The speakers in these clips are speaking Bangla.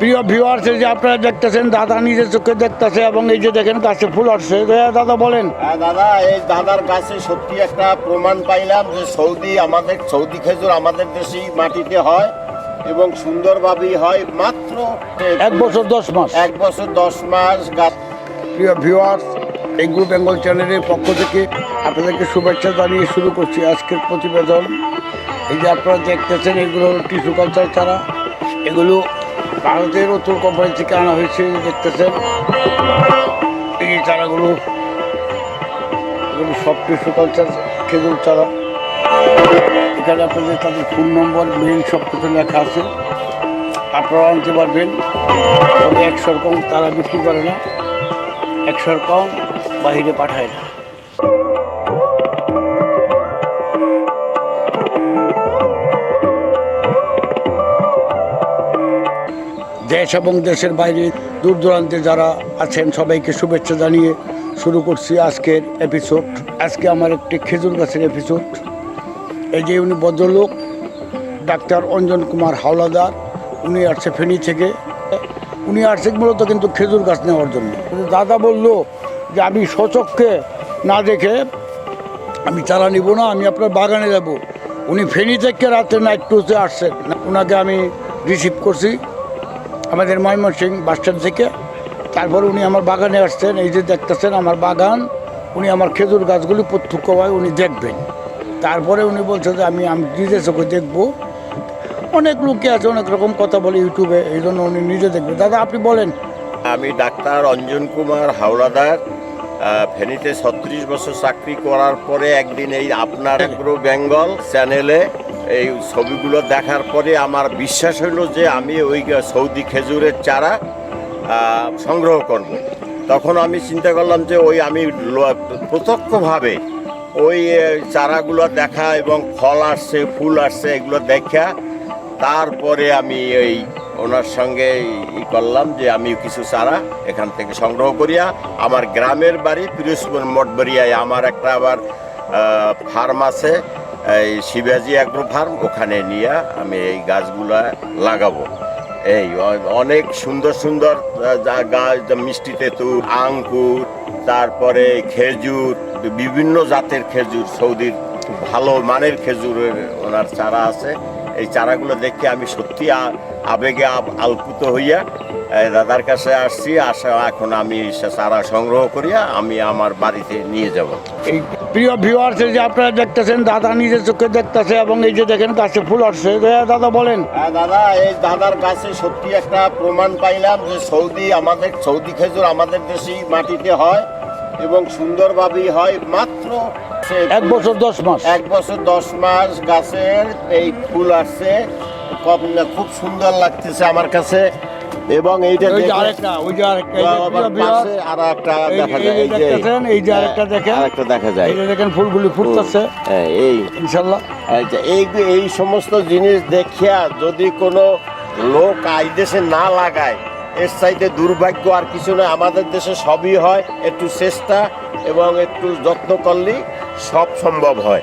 প্রিয় ভিউয়ার্স যে আপনারা দেখতেছেন দাদা নিজের চোখে দেখতেছে এবং এই যে দেখেন গাছে ফুল আসছে। দাদা বলেন। হ্যাঁ দাদা এই দাদার কাছে সত্যি একটা প্রমাণ পাইলাম যে সৌদি আমাদের সৌদি খেজুর আমাদের দেশি মাটিতে হয় এবং সুন্দরভাবেই হয় মাত্র এক বছর দশ মাস। এক বছর দশ মাস গাছ প্রিয় ভিউয়ার্স এগ্রো বেঙ্গল চ্যানেলের পক্ষ থেকে আপনাদেরকে শুভেচ্ছা জানিয়ে শুরু করছি আজকের প্রতিবেদন। এই যে আপনারা দেখতেছেন এগুলো টিস্যু কালচার ছাড়া। এগুলো ভারতের উত্তর কোম্পানি থেকে আনা হয়েছে, দেখতেছেন। এই চারাগুলো সব টিস্যু কালচার খেজুর চারা। এখানে আপনাদের তাদের ফোন নম্বর মেইল সব কিছু লেখা আছে। আপনারা আনতে পারবেন। তবে একশোর কম তারা বিক্রি করে না। একশোর কম বাহিরে পাঠায় না। দেশ এবং দেশের বাইরে দূর দূরান্তে যারা আছেন সবাইকে শুভেচ্ছা জানিয়ে শুরু করছি আজকের এপিসোড আজকে আমার একটি খেজুর গাছের এপিসোড এই যে উনি ভদ্রলোক, ডাক্তার অঞ্জন কুমার হাওলাদার, উনি আসছে ফেনী থেকে। উনি আসছে মূলত কিন্তু খেজুর গাছ নেওয়ার জন্য। দাদা বলল যে আমি সচক্ষে না দেখে আমি চারা নিব না, আমি আপনার বাগানে যাব। উনি ফেনী থেকে রাতে নাইট টুতে আসছেন। ওনাকে আমি রিসিভ করছি। আমাদের ময়মনসিং বাসস্ট্যান্ড থেকে। তারপর উনি আমার বাগানে আসছেন এই যে দেখতেছেন আমার বাগান উনি আমার খেজুর গাছগুলি প্রত্যক্ষভাবে উনি দেখবেন। তারপরে উনি বলছে যে আমি আমি নিজে চোখে দেখব। অনেক লোকে আছে অনেক রকম কথা বলে ইউটিউবে এই জন্য উনি নিজে দেখবেন দাদা আপনি বলেন। আমি ডাক্তার অঞ্জন কুমার হাওড়াদার ফেনীতে ছত্রিশ বছর চাকরি করার পরে একদিন এই আপনার এগ্রো বেঙ্গল চ্যানেলে এই ছবিগুলো দেখার পরে আমার বিশ্বাস হলো যে আমি ওই সৌদি খেজুরের চারা সংগ্রহ করব। তখন আমি চিন্তা করলাম যে ওই আমি প্রত্যক্ষভাবে ওই চারাগুলো দেখা এবং ফল আসছে, ফুল আসছে, এগুলো দেখা তারপরে আমি এই ওনার সঙ্গে ই করলাম যে আমি কিছু চারা এখান থেকে সংগ্রহ করিয়া আমার গ্রামের বাড়ি পিরোজপুর মঠবাড়িয়ায় আমার একটা আবার ফার্ম আছে এই শিবাজি অ্যাগ্রো ফার্ম ওখানে নিয়ে আমি এই গাছগুলা লাগাবো। এই অনেক সুন্দর সুন্দর যা- গাছ মিষ্টি তেঁতুল আঙ্কুর তারপরে খেজুর, বিভিন্ন জাতের খেজুর, সৌদির ভালো মানের খেজুরের ওনার চারা আছে। এই চারাগুলো দেখে আমি সত্যি আবেগে আব- আলপুত হইয়া দাদার কাছে আসছি আসা এখন আমি সে চারা সংগ্রহ করিয়া আমি আমার বাড়িতে নিয়ে যাব। এই প্রিয় ভিউয়ার্স যে আপনারা দেখতেছেন দাদা নিজের চোখে দেখতেছে এবং এই যে দেখেন গাছে ফুল আসছে। দাদা বলেন। হ্যাঁ দাদা এই দাদার কাছে সত্যি একটা প্রমাণ পাইলাম যে সৌদি আমাদের সৌদি খেজুর আমাদের দেশি মাটিতে হয় এবং সুন্দরভাবেই হয়। মাত্র এক বছর দশ মাস। এক বছর দশ মাস গাছের এই ফুল আসছে। খুব সুন্দর লাগতেছে আমার কাছে। এবং এইটা ওই যে আরেকটা ওই যে আবার পাশে আর একটা দেখা যায় এই যে এই যে আরেকটা দেখেন। আরেকটা দেখা যায়। এই দেখেন ফুলগুলি ফুটতেছে। হ্যাঁ, এই। ইনশাল্লাহ। আচ্ছা এই এই সমস্ত জিনিস দেখিয়া যদি কোনো লোক আই দেশে না লাগায় এর চাইতে দুর্ভাগ্য আর কিছু নয় আমাদের দেশে সবই হয় একটু চেষ্টা এবং একটু যত্ন করলেই সব সম্ভব হয়।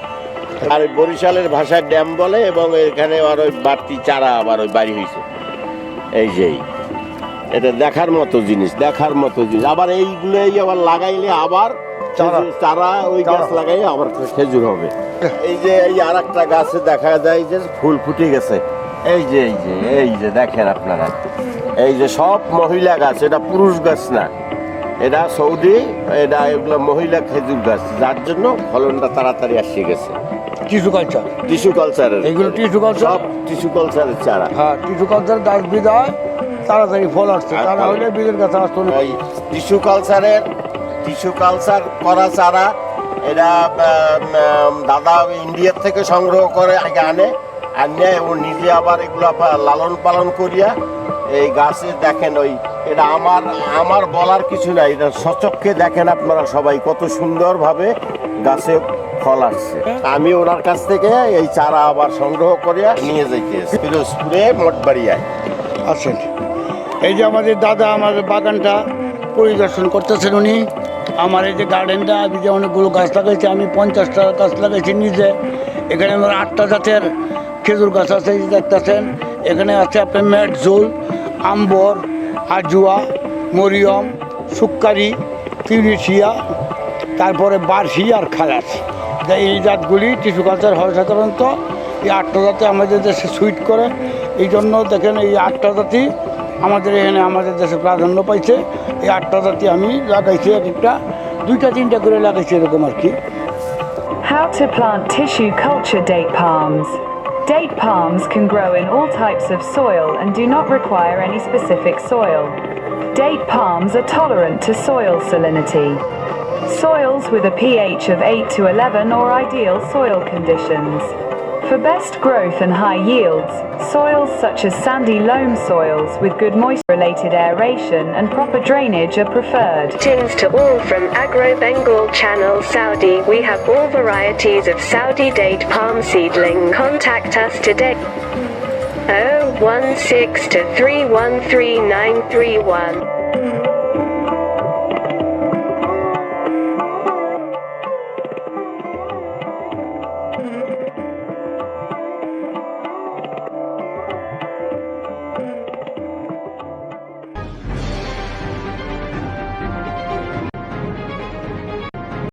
আর বরিশালের ভাষায় ড্যাম বলে এবং এখানে আর ওই বাড়তি চারা আবার ওই বাড়ি হয়েছে এই যে এই। এটা দেখার মতো জিনিস দেখার মতো জিনিস। আবার এইগুলোই আবার লাগাইলে আবার চারা। ওই গাছ চারা। লাগাইলে আবার খেজুর হবে। এই যে এই আর একটা গাছে দেখা যায় যে ফুল ফুটে গেছে। এই যে এই যে এই যে দেখেন আপনারা। এই যে সব মহিলা গাছ এটা পুরুষ গাছ না। এটা সৌদি এটা এগুলো মহিলা খেজুর গাছ। যার জন্য ফলনটা তাড়াতাড়ি আসে গেছে। Tissue culture. টিস্যু কালচারের এইগুলো টিস্যু কালচার। সব টিস্যু কালচারের চারা। হ্যাঁ টিস্যু কালচার গাছ বিদায়। তাড়াতাড়ি ফল আসছে। তারা হলে বীজের কাছে আসতো না ওই টিস্যু কালচারের টিস্যু কালচার করা চারা উম, দাদা ইন্ডিয়ার থেকে সংগ্রহ করে আগে আনে আনে ও নিজে আবার এগুলো লালন পালন করিয়া এই গাছে দেখেন ওই এটা আমার আমার বলার কিছু নাই এটা সচক্ষে দেখেন আপনারা সবাই কত সুন্দরভাবে গাছে ফল আসছে। আমি ওনার কাছ থেকে এই চারা আবার সংগ্রহ করিয়া নিয়ে যাইতেছি। পিরোজপুরে মোটবাড়িয়ায় আছেন এই যে আমাদের দাদা আমাদের বাগানটা পরিদর্শন করতেছেন উনি। আমার এই যে গার্ডেনটা আমি যে অনেকগুলো গাছ লাগাইছি, আমি পঞ্চাশটা গাছ লাগাইছি নিজে। এখানে আমার আটটা জাতের খেজুর গাছ আছে দেখতেছেন। এখানে আছে আপনার মেটজুল আম্বর, আজুয়া, মরিয়ম, সুক্কারি তিউরিশিয়া তারপরে বার্ষি আর খালাস। এই জাতগুলি টিস্যু কালচার হয় সাধারণত এই আটটা জাতি আমাদের দেশে সুইট করে। এই জন্য দেখেন এই আটটা জাতি আমাদের এখানে আমাদের দেশে প্রাধান্য পাইছে এই আটটা জাতি আমি লাগাইছি এক একটা দুইটা তিনটা করে লাগাইছি এরকম আর কি How to plant tissue culture date palms. Date palms can grow in all types of soil and do not require any specific soil. Date palms are tolerant to soil salinity. Soils with a pH of 8 to 11 or ideal soil conditions. For best growth and high yields, soils such as sandy loam soils with good moisture-related aeration and proper drainage are preferred. Greetings to all from Agro Bengal Channel Saudi. We have all varieties of Saudi date palm seedling. Contact us today. 016 to 313931.